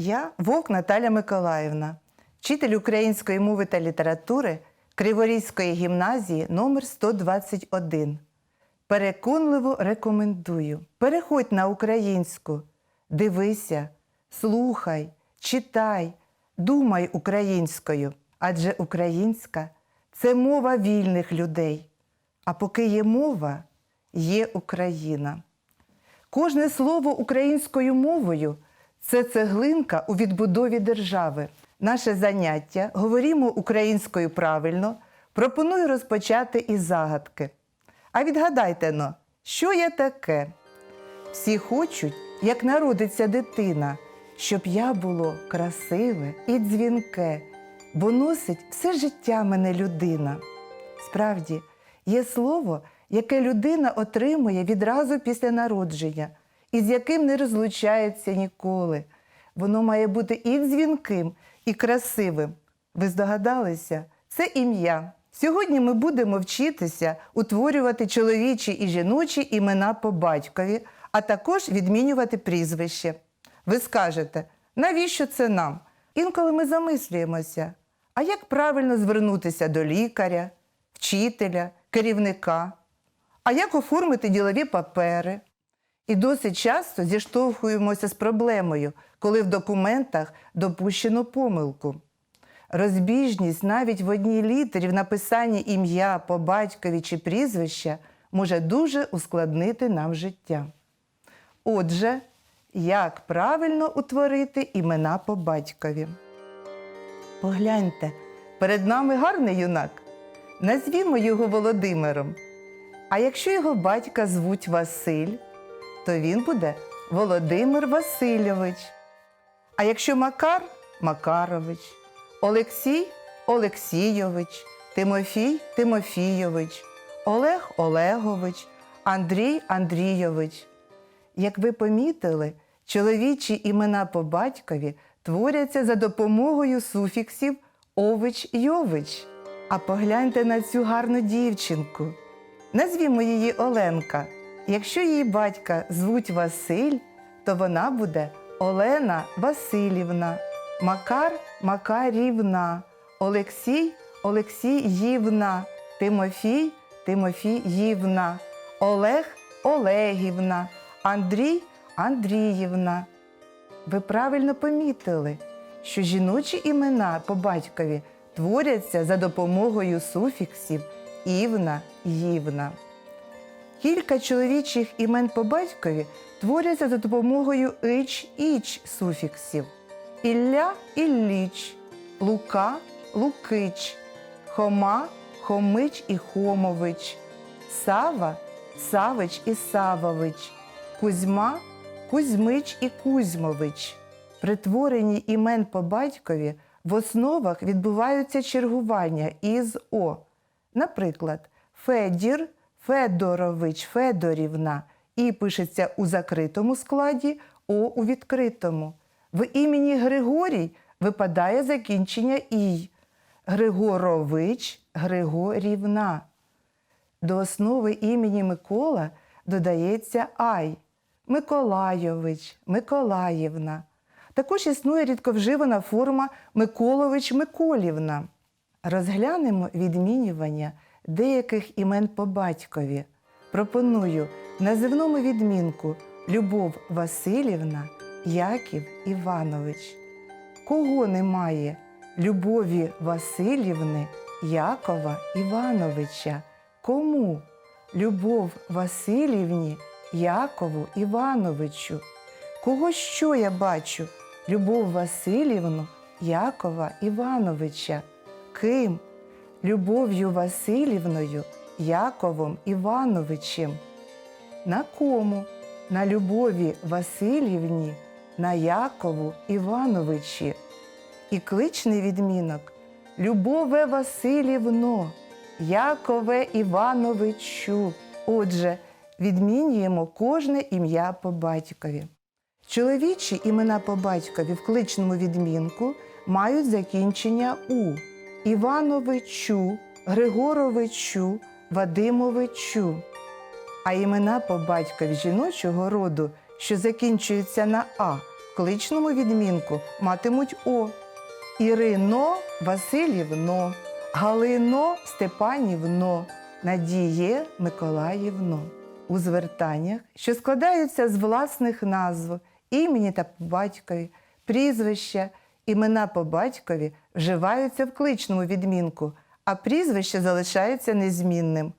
Я Вовк Наталя Миколаївна, вчитель української мови та літератури Криворізької гімназії номер 121. Переконливо рекомендую. Переходь на українську, дивися, слухай, читай, думай українською, адже українська це мова вільних людей. А поки є мова, є Україна. Кожне слово українською мовою це цеглинка у відбудові держави. Наше заняття говоримо українською правильно. Пропоную розпочати із загадки. А відгадайте но, що я таке? Всі хочуть, як народиться дитина, щоб я було красиве і дзвінке, бо носить все життя мене людина. Справді, є слово, яке людина отримує відразу після народження, і з яким не розлучається ніколи. Воно має бути і дзвінким, і красивим. Ви здогадалися? Це ім'я. Сьогодні ми будемо вчитися утворювати чоловічі і жіночі імена по батькові, а також відмінювати прізвище. Ви скажете, навіщо це нам? Інколи ми замислюємося, а як правильно звернутися до лікаря, вчителя, керівника, а як оформити ділові папери? І досить часто зіштовхуємося з проблемою, коли в документах допущено помилку. Розбіжність навіть в одній літері в написанні ім'я по батькові чи прізвища може дуже ускладнити нам життя. Отже, як правильно утворити імена по батькові? Погляньте, перед нами гарний юнак. Назвімо його Володимиром. А якщо його батька звуть Василь, то він буде Володимир Васильович. А якщо Макар Макарович, Олексій Олексійович, Тимофій Тимофійович, Олег Олегович, Андрій Андрійович. Як ви помітили, чоловічі імена по батькові творяться за допомогою суфіксів ович йович. А погляньте на цю гарну дівчинку. Назвімо її Оленка. Якщо її батька звуть Василь, то вона буде Олена Васильівна, Макар Макарівна, Олексій Олексіївна, Тимофій Тимофіївна, Олег Олегівна, Андрій Андріївна. Ви правильно помітили, що жіночі імена по батькові творяться за допомогою суфіксів Івна Ївна. Кілька чоловічих імен по батькові творяться за допомогою ич-іч суфіксів. Ілля Ілліч, Лука Лукич, Хома Хомич і Хомович, Сава Савич і Савович, Кузьма Кузьмич і Кузьмович. При творенні імен по батькові в основах відбуваються чергування із О. Наприклад, Федір Федорович Федорівна і пишеться у закритому складі, О у відкритому. В імені Григорій випадає закінчення І. Григорович Григорівна. До основи імені Микола додається Ай. Миколайович, Миколаївна. Також існує рідковживана форма Миколович Миколівна. Розглянемо відмінювання деяких імен по батькові. Пропоную називному відмінку Любов Васильівна, Яків Іванович. Кого немає? Любові Васильівни, Якова Івановича. Кому? Любов Васильівні, Якову Івановичу. Кого що я бачу? Любов Васильівну, Якова Івановича. Ким? Любов'ю Васильівною, Яковом Івановичем. На кому? На Любові Васильівні, на Якову Івановичі. І кличний відмінок Любове Васильівно, Якове Івановичу. Отже, відмінюємо кожне ім'я по батькові. Чоловічі імена по батькові в кличному відмінку мають закінчення У. Івановичу, Григоровичу, Вадимовичу. А імена по батькові жіночого роду, що закінчуються на А, в кличному відмінку матимуть О. Ірино Васильівно, Галино Степанівно, Надіє Миколаївно. У звертаннях, що складаються з власних назв, імені та по батькові, прізвища, імена по батькові вживаються в кличному відмінку, а прізвище залишається незмінним.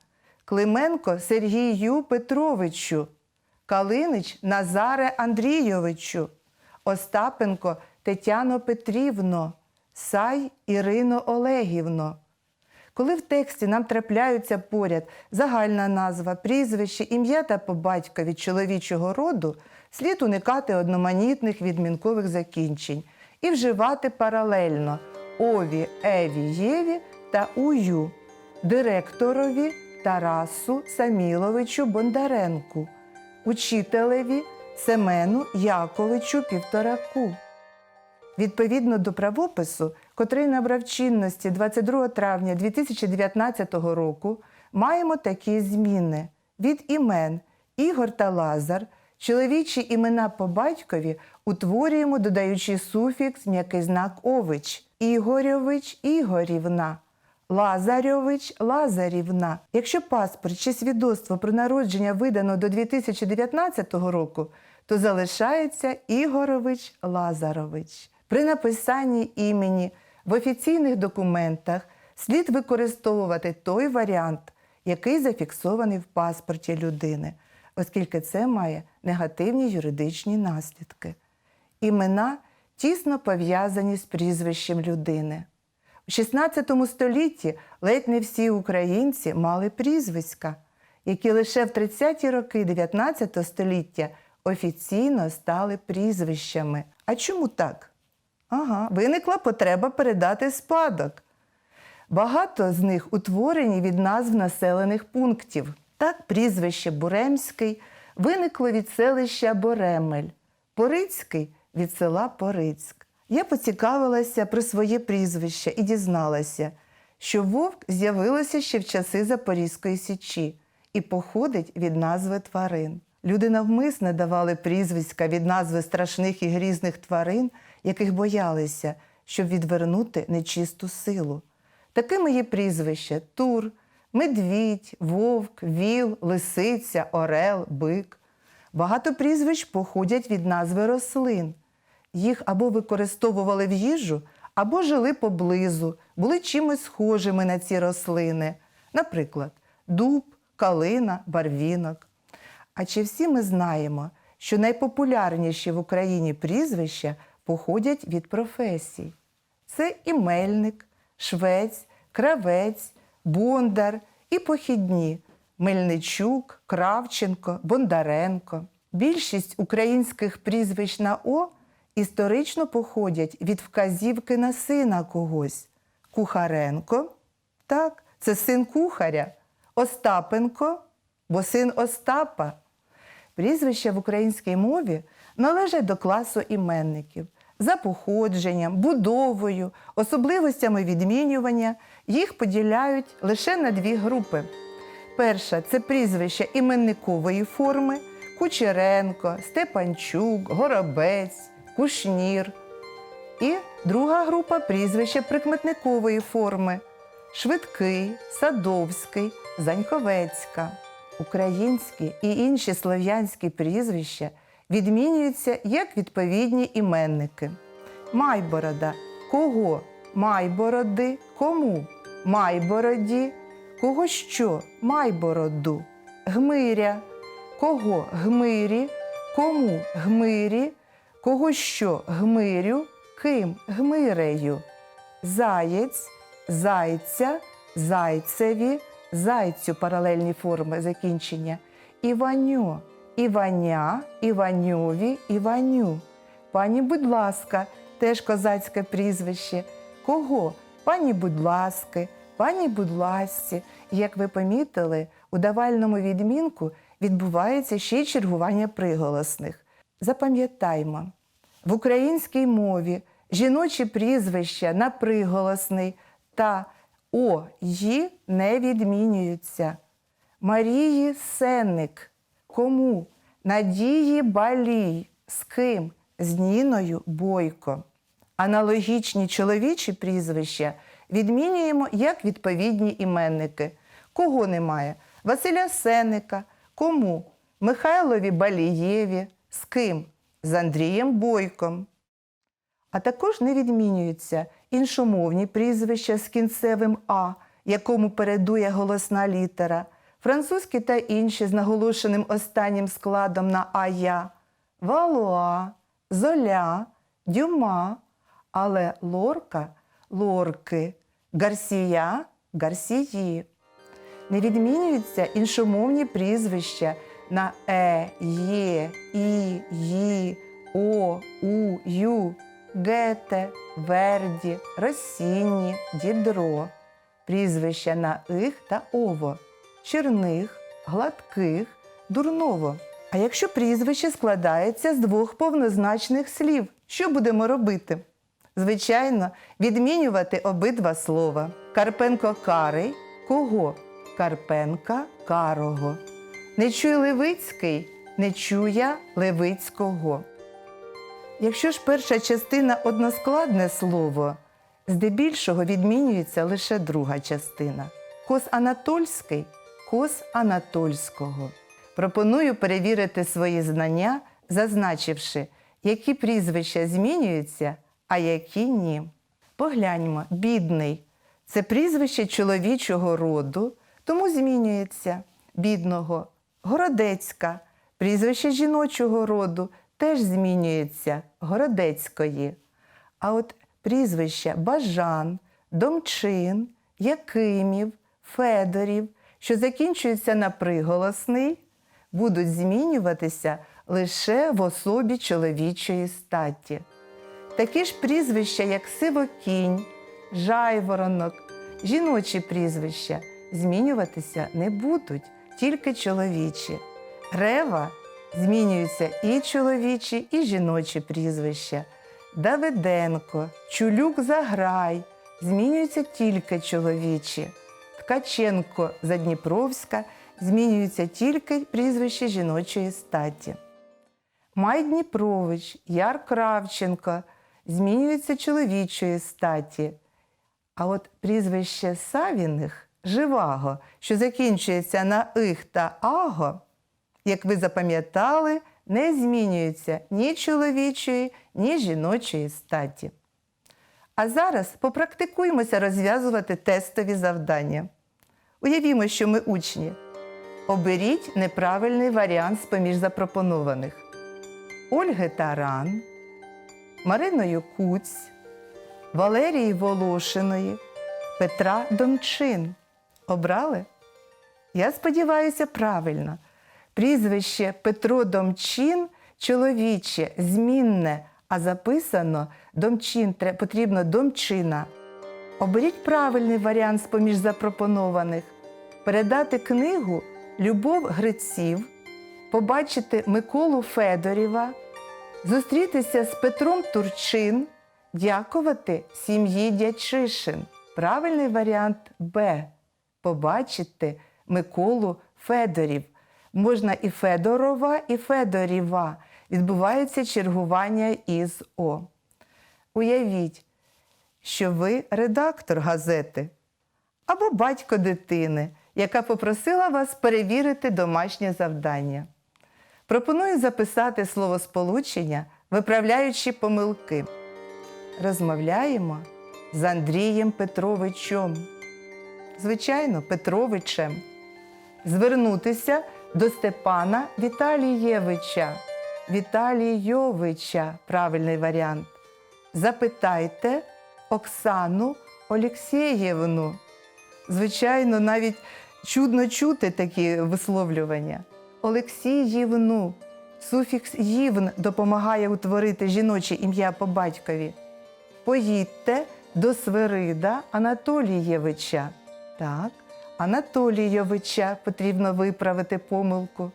Клименко Сергію Петровичу, Калинич Назаре Андрійовичу, Остапенко Тетяно Петрівно, Сай Ірино Олегівно. Коли в тексті нам трапляються поряд загальна назва, прізвище, ім'я та по батькові чоловічого роду, слід уникати одноманітних відмінкових закінчень і вживати паралельно ові, еві, єві та ую, директорові Тарасу Саміловичу Бондаренку, учителеві Семену Яковичу Півтораку. Відповідно до правопису, котрий набрав чинності 22 травня 2019 року, маємо такі зміни від імен Ігор та Лазар, чоловічі імена по батькові утворюємо, додаючи суфікс м'який знак ович Ігорьович Ігорівна. Лазарьович Лазарівна. Якщо паспорт чи свідоцтво про народження видано до 2019 року, то залишається Ігорович Лазарович. При написанні імені в офіційних документах слід використовувати той варіант, який зафіксований в паспорті людини, оскільки це має негативні юридичні наслідки. Імена тісно пов'язані з прізвищем людини. У XVI столітті ледь не всі українці мали прізвиська, які лише в 30-ті роки 19 століття офіційно стали прізвищами. А чому так? Ага, виникла потреба передати спадок. Багато з них утворені від назв населених пунктів. Так, прізвище Буремський виникло від селища Боремель, Порицький від села Порицьк. Я поцікавилася про своє прізвище і дізналася, що вовк з'явилося ще в часи Запорізької січі і походить від назви тварин. Люди навмисне давали прізвиська від назви страшних і грізних тварин, яких боялися, щоб відвернути нечисту силу. Такими є прізвища Тур, Медвідь, Вовк, Віл, Лисиця, Орел, Бик. Багато прізвищ походять від назви рослин. Їх або використовували в їжу, або жили поблизу, були чимось схожими на ці рослини. Наприклад, дуб, калина, барвінок. А чи всі ми знаємо, що найпопулярніші в Україні прізвища походять від професій? Це і мельник, швець, кравець, бондар і похідні Мельничук, Кравченко, Бондаренко. Більшість українських прізвищ на О історично походять від вказівки на сина когось. Кухаренко, так, це син кухаря, Остапенко, бо син Остапа. Прізвища в українській мові належать до класу іменників. За походженням, будовою, особливостями відмінювання їх поділяють лише на дві групи. Перша це прізвища іменникової форми Кучеренко, Степанчук, Горобець, Кушнір. І друга група прізвища прикметникової форми Швидкий, Садовський, Заньковецька. Українські і інші слов'янські прізвища відмінюються як відповідні іменники. Майборода кого? Майбороди, кому? Майбороді, кого що? Майбороду. Гмиря кого? Гмирі, кому? Гмирі, кого що? Гмирю, ким? Гмирею. Заєць, зайця, зайцеві, зайцю паралельні форми закінчення. Іваньо, Іваня, Іваньові, Іваню. Пані, будь ласка, теж козацьке прізвище. Кого? Пані, будь ласки, пані, будь ласці. Як ви помітили, у давальному відмінку відбувається ще й чергування приголосних. Запам'ятаймо, в українській мові жіночі прізвища на приголосний та о ї не відмінюються. Марії Сенник. Кому? Надії Балій. З ким? з Ніною Бойко. Аналогічні чоловічі прізвища відмінюємо як відповідні іменники. Кого немає? Василя Сеника. Кому? Михайлові Балієві. З ким? З Андрієм Бойком. А також не відмінюються іншомовні прізвища з кінцевим А, якому передує голосна літера, французькі та інші з наголошеним останнім складом на ая, Валуа, Золя, Дюма, але Лорка, Лорки, Гарсія, Гарсії. Не відмінюються іншомовні прізвища на е, є, і, ї, о, у, ю, Гете, Верді, Росінні, Дідро, прізвища на их та ово, черних, гладких, дурново. А якщо прізвище складається з двох повнозначних слів, що будемо робити? Звичайно, відмінювати обидва слова. Карпенко карий кого? Карпенка карого. Не чуй Левицький, не чуя Левицького. Якщо ж перша частина односкладне слово, здебільшого відмінюється лише друга частина. Кос Анатольський кос Анатольського. Пропоную перевірити свої знання, зазначивши, які прізвища змінюються, а які ні. Погляньмо, бідний це прізвище чоловічого роду, тому змінюється бідного, городецька, прізвище жіночого роду теж змінюється городецької. А от прізвища Бажан, Домчин, Якимів, Федорів, що закінчуються на приголосний, будуть змінюватися лише в особі чоловічої статі. Такі ж прізвища, як Сивокінь, Жайворонок, жіночі прізвища змінюватися не будуть, тільки чоловічі. Рева змінюються і чоловічі, і жіночі прізвища. Давиденко, Чулюк Заграй змінюються тільки чоловічі. Ткаченко Задніпровська змінюються тільки прізвища жіночої статі. Май Дніпрович, Яр Кравченко змінюються чоловічої статі. А от прізвище Савіних Живаго, що закінчується на их та аго, як ви запам'ятали, не змінюються ні чоловічої, ні жіночої статі. А зараз попрактикуємося розв'язувати тестові завдання. Уявімо, що ми учні. Оберіть неправильний варіант з-поміж запропонованих. Ольги Таран, Мариною Куць, Валерії Волошиної, Петра Домчин. Обрали? Я сподіваюся, правильно. Прізвище Петро Домчин чоловіче, змінне, а записано Домчин потрібно Домчина. Оберіть правильний варіант з-поміж запропонованих. Передати книгу Любов Гриців, побачити Миколу Федорєва, зустрітися з Петром Турчин, дякувати сім'ї Дячишин. Правильний варіант Б. Побачити Миколу Федорів. Можна і Федорова, і Федорєва. Відбувається чергування із О. Уявіть, що ви редактор газети або батько дитини, яка попросила вас перевірити домашнє завдання. Пропоную записати словосполучення, виправляючи помилки. Розмовляємо з Андрієм Петровичем. Звичайно, Петровичем. Звернутися до Степана Віталієвича. Віталійовича правильний варіант. Запитайте Оксану Олексєєвну. Звичайно, навіть чудно чути такі висловлювання. Олексіївну. Суфікс ївн допомагає утворити жіноче ім'я по батькові. Поїдьте до Свирида Анатолієвича. Так, Анатолійовича потрібно виправити помилку.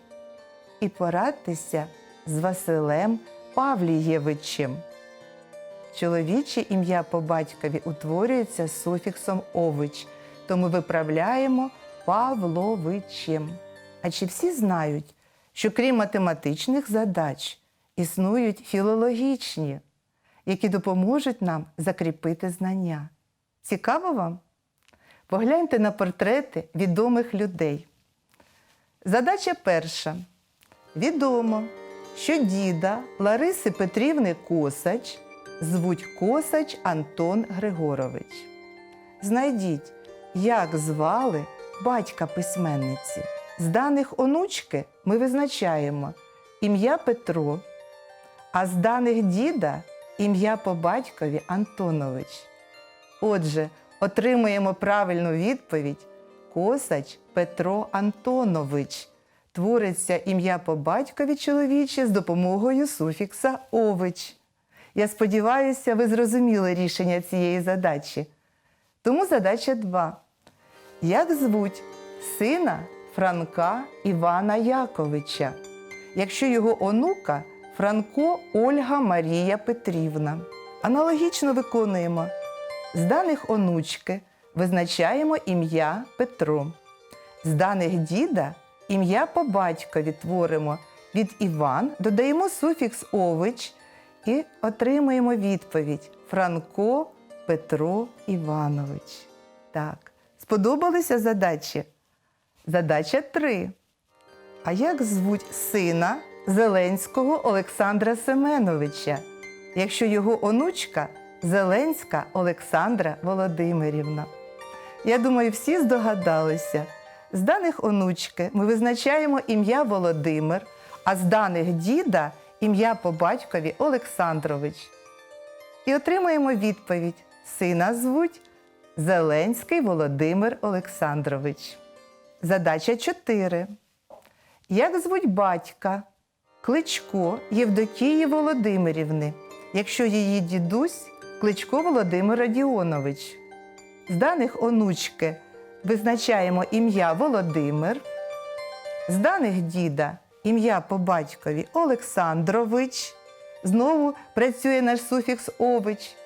І порадьтеся з Василем Павлієвичем. Чоловіче ім'я по батькові утворюється з суфіксом ович, тому виправляємо Павловичем. А чи всі знають, що крім математичних задач, існують філологічні, які допоможуть нам закріпити знання. Цікаво вам? Погляньте на портрети відомих людей. Задача перша. Відомо, що діда Лариси Петрівни Косач звуть Косач Антон Григорович. Знайдіть, як звали батька письменниці. З даних онучки ми визначаємо ім'я Петро, а з даних діда ім'я по батькові Антонович. Отже, отримуємо правильну відповідь Косач Петро Антонович. Твориться ім'я по батькові чоловіче з допомогою суфікса ович. Я сподіваюся, ви зрозуміли рішення цієї задачі. Тому задача 2. Як звуть сина Франка Івана Яковича, якщо його онука Франко Ольга Марія Петрівна? Аналогічно виконуємо. З даних онучки визначаємо ім'я Петро. З даних діда ім'я по батькові творимо від Іван, додаємо суфікс ович і отримуємо відповідь Франко Петро Іванович. Так, сподобалися задачі? Задача 3. А як звуть сина Зеленського Олександра Семеновича, якщо його онучка Зеленська Олександра Володимирівна? Я думаю, всі здогадалися. З даних онучки ми визначаємо ім'я Володимир, а з даних діда ім'я по батькові Олександрович. І отримуємо відповідь: сина звуть Зеленський Володимир Олександрович. Задача 4. Як звуть батька Кличко Євдокії Володимирівни, якщо її дідусь Кличко Володимир Радіонович? З даних онучки визначаємо ім'я Володимир, з даних діда ім'я по батькові Олександрович. Знову працює наш суфікс ович.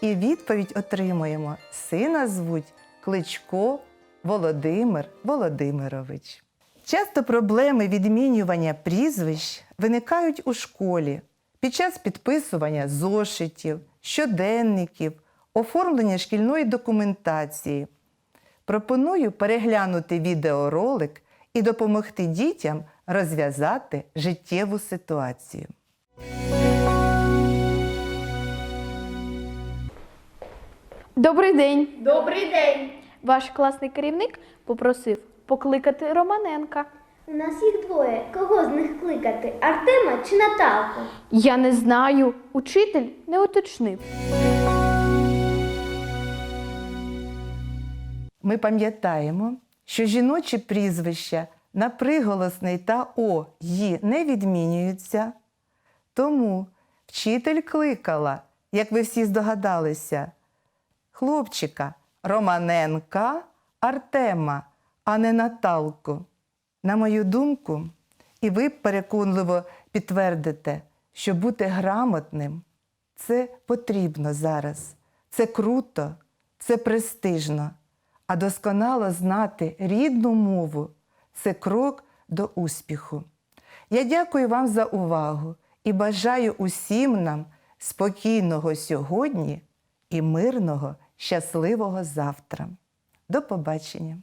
І відповідь отримуємо: сина звуть Кличко Володимир Володимирович. Часто проблеми відмінювання прізвищ виникають у школі під час підписування зошитів, щоденників, оформлення шкільної документації. Пропоную переглянути відеоролик і допомогти дітям розв'язати життєву ситуацію. Добрий день. Добрий день! Ваш класний керівник попросив покликати Романенка. У нас їх двоє. Кого з них кликати? Артема чи Наталку? Я не знаю. Учитель не уточнив. Ми пам'ятаємо, що жіночі прізвища на приголосний та о «ї» не відмінюються. Тому вчитель кликала, як ви всі здогадалися, хлопчика Романенка Артема, а не Наталку. На мою думку, і ви переконливо підтвердите, що бути грамотним це потрібно зараз. Це круто, це престижно. А досконало знати рідну мову це крок до успіху. Я дякую вам за увагу і бажаю усім нам спокійного сьогодні і мирного, щасливого завтра. До побачення!